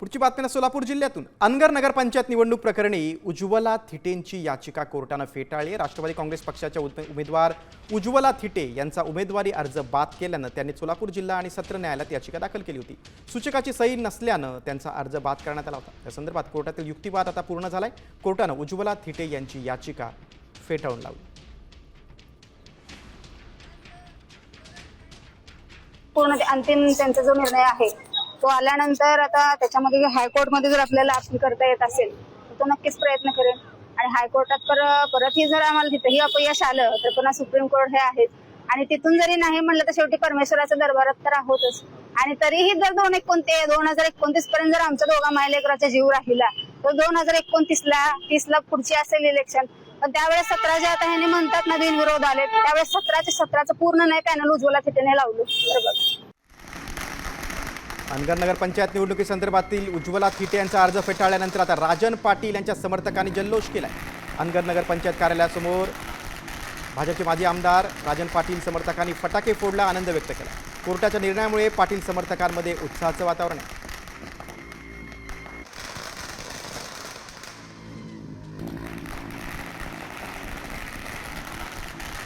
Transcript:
पुढची बातमी सोलापूर जिल्ह्यातून. अनगर नगरपंचायत निवडणूक प्रकरणी उज्ज्वला थिटेंची याचिका कोर्टानं फेटाळली. राष्ट्रवादी काँग्रेस पक्षाच्या उमेदवार उज्ज्वला थिटे यांचा उमेदवारी अर्ज बाद केल्यानं त्यांनी सोलापूर जिल्हा आणि सत्र न्यायालयात याचिका दाखल केली होती. सूचकाची सही नसल्यानं त्यांचा अर्ज बाद करण्यात आला होता. त्या संदर्भात कोर्टातील युक्तिवाद आता पूर्ण झालाय. कोर्टानं उज्ज्वला थिटे यांची याचिका फेटाळून लावली. पूर्ण अंतिम त्यांचा जो निर्णय आहे तो आल्यानंतर आता त्याच्यामध्ये हायकोर्टमध्ये जर आपल्याला अपील करता येत असेल तर तो नक्कीच प्रयत्न करेल आणि हायकोर्टात पर परतही जर आम्हाला तिथेही अपयश आलं तर पुन्हा सुप्रीम कोर्ट हे आहेत. आणि तिथून जरी नाही म्हणलं तर शेवटी परमेश्वराच्या दरबारात तर आहोतच. आणि तरीही जर दोन एकोणते दोन हजार एकोणतीस पर्यंत जर आमच्या दोघा मायलेकराचा जीव राहिला तर दोन हजार एकोणतीस ला तीस ला पुढची असेल इलेक्शन पण त्यावेळेस सतरा जे आता ह्यांनी म्हणतात ना बिनविरोध आले त्यावेळेस सतराचे सतराचं पूर्ण नाही पॅनल उज्ज्वला तिथे लावलं. बरोबर अनगर अनगर नगरपंचायत निवडणुकीसंदर्भातील उज्ज्वला थिटे यांचा अर्ज फेटाळल्यानंतर आता राजन पाटील यांच्या समर्थकांनी जल्लोष केला आहे अनगर नगरपंचायत कार्यालयासमोर भाजपचे माजी आमदार राजन पाटील समर्थकांनी फटाके फोडला आनंद व्यक्त केला. कोर्टाच्या निर्णयामुळे पाटील समर्थकांमध्ये उत्साहाचं वातावरण आहे.